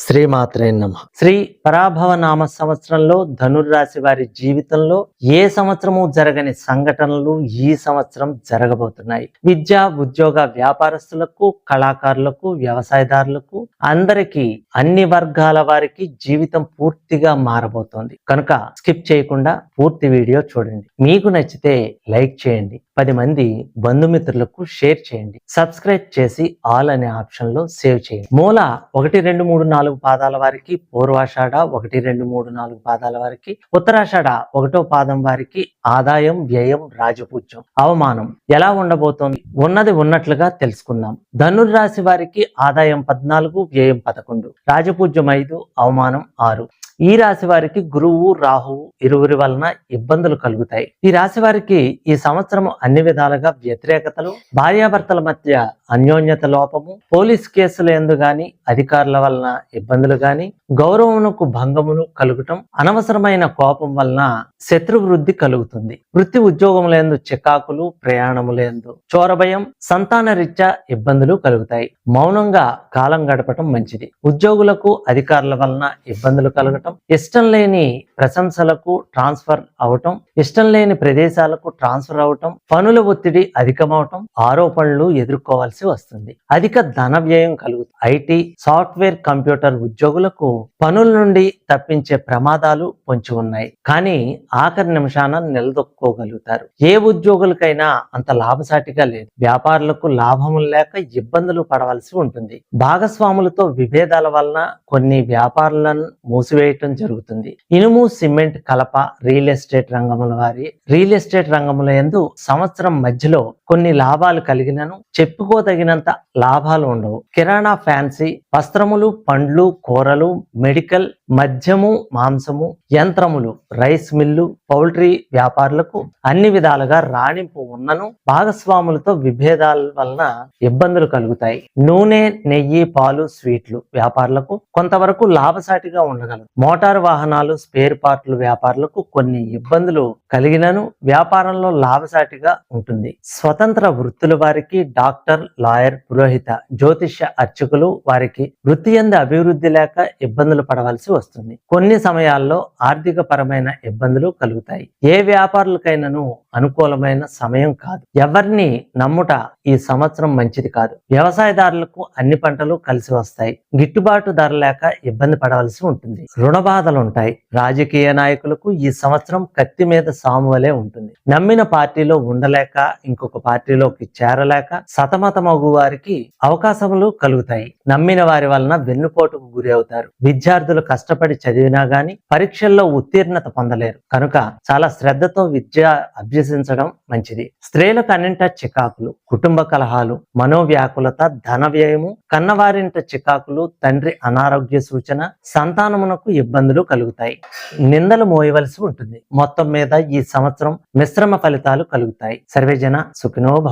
శ్రీమాత్రే నమ. శ్రీ పరాభవ నామ సంవత్సరంలో ధనుర్రాశి వారి జీవితంలో ఏ సంవత్సరము జరగని సంఘటనలు ఈ సంవత్సరం జరగబోతున్నాయి. విద్య ఉద్యోగ వ్యాపారస్తులకు కళాకారులకు వ్యవసాయదారులకు అందరికీ అన్ని వర్గాల వారికి జీవితం పూర్తిగా మారబోతోంది. కనుక స్కిప్ చేయకుండా పూర్తి వీడియో చూడండి. మీకు నచ్చితే లైక్ చేయండి. పది మంది బంధుమిత్రులకు షేర్ చేయండి. సబ్స్క్రైబ్ చేసి ఆల్ అనే ఆప్షన్లో సేవ్ చేయండి. మూల ఒకటి రెండు మూడు నాలుగు పాదాల వారికి పూర్వాషాఢ ఒకటి రెండు మూడు నాలుగు పాదాల వారికి ఉత్తరాషాఢ ఒకటో పాదం వారికి ఆదాయం వ్యయం రాజపూజ్యం అవమానం ఎలా ఉండబోతోంది ఉన్నది ఉన్నట్లుగా తెలుసుకుందాం. ధనుర్రాశి వారికి ఆదాయం పద్నాలుగు వ్యయం పదకొండు రాజపూజ్యం ఐదు అవమానం ఆరు. ఈ రాశి వారికి గురువు రాహువు ఇరువురి వలన ఇబ్బందులు కలుగుతాయి. ఈ రాశి వారికి ఈ సంవత్సరం అన్ని విధాలుగా వ్యతిరేకతలు భార్యాభర్తల మధ్య అన్యోన్యత లోపము పోలీస్ కేసులు ఎందు గాని అధికారుల వలన ఇబ్బందులు గాని గౌరవమునకు భంగమును కలుగటం అనవసరమైన కోపం వలన శత్రు వృద్ధి కలుగుతుంది. వృత్తి ఉద్యోగములందు చికాకులు ప్రయాణములందు చోరభయం సంతాన రీత్యా ఇబ్బందులు కలుగుతాయి. మౌనంగా కాలం గడపటం మంచిది. ఉద్యోగులకు అధికారుల వలన ఇబ్బందులు కలగటం ఇష్టం లేని ప్రశంసలకు ట్రాన్స్ఫర్ అవటం ఇష్టం లేని ప్రదేశాలకు ట్రాన్స్ఫర్ అవటం పనుల ఒత్తిడి అధికమవటం ఆరోపణలు ఎదుర్కోవాల్సి వస్తుంది. అధిక ధన వ్యయం కలుగుతుంది. ఐటీ సాఫ్ట్వేర్ కంప్యూటర్ ఉద్యోగులకు పనుల నుండి తప్పించే ప్రమాదాలు పొంచి ఉన్నాయి. కానీ ఆఖరి నిమిషాన నిలదొక్కుకోగలుగుతారు ఏ ఉద్యోగులకైనా అంత లాభసాటిగా లేదు. వ్యాపారులకు లాభము లేక ఇబ్బందులు పడవలసి ఉంటుంది. భాగస్వాములతో విభేదాల వలన కొన్ని వ్యాపారులను మూసివేయటం జరుగుతుంది. ఇనుము సిమెంట్ కలప రియల్ ఎస్టేట్ రంగముల వారి రియల్ ఎస్టేట్ రంగముల ఎందు సంవత్సరం మధ్యలో కొన్ని లాభాలు కలిగినను చెప్పుకో తగినంత లాభాలు ఉండవు. కిరాణా ఫ్యాన్సీ వస్త్రములు పండ్లు కూరలు మెడికల్ మద్యము మాంసము యంత్రములు రైస్ మిల్లు పౌల్ట్రీ వ్యాపారులకు అన్ని విధాలుగా రాణింపు ఉన్నను భాగస్వాములతో విభేదాల వలన ఇబ్బందులు కలుగుతాయి. నూనె నెయ్యి పాలు స్వీట్లు వ్యాపారులకు కొంతవరకు లాభసాటిగా ఉండగలదు మోటారు వాహనాలు స్పేర్ పార్ట్లు వ్యాపారులకు కొన్ని ఇబ్బందులు కలిగినను వ్యాపారంలో లాభసాటిగా ఉంటుంది. స్వతంత్ర వృత్తుల వారికి డాక్టర్ లాయర్ పురోహిత జ్యోతిష్య అర్చకులు వారికి వృత్తి ఎందు అభివృద్ధి లేక ఇబ్బందులు పడవలసి వస్తుంది. కొన్ని సమయాల్లో ఆర్థిక పరమైన ఇబ్బందులు కలుగుతాయి. ఏ వ్యాపారులకైనాను అనుకూలమైన సమయం కాదు. ఎవరిని నమ్ముట ఈ సంవత్సరం మంచిది కాదు. వ్యవసాయదారులకు అన్ని పంటలు కలిసి వస్తాయి. గిట్టుబాటు ధర లేక ఇబ్బంది పడవలసి ఉంటుంది. రుణ బాధలు ఉంటాయి. రాజకీయ నాయకులకు ఈ సంవత్సరం కత్తి మీద సాము వలె ఉంటుంది. నమ్మిన పార్టీలో ఉండలేక ఇంకొక పార్టీలోకి చేరలేక సతమతమగు వారికి అవకాశములు కలుగుతాయి. నమ్మిన వారి వలన వెన్నుపోటుకు గురి అవుతారు. విద్యార్థులు కష్టపడి చదివినా గాని పరీక్షల్లో ఉత్తీర్ణత పొందలేరు. కనుక చాలా శ్రద్ధతో విద్య అభ్యసించడం మంచిది. స్త్రీలకు అన్నింట చికాకులు కుటుంబ కలహాలు మనోవ్యాకులత ధన వ్యయము కన్నవారింట చికాకులు తండ్రి అనారోగ్య సూచన సంతానమునకు ఇబ్బందులు కలుగుతాయి. నిందలు మోయవలసి ఉంటుంది. మొత్తం మీద ఈ సంవత్సరం మిశ్రమ ఫలితాలు కలుగుతాయి. సర్వేజన సుఖినోభ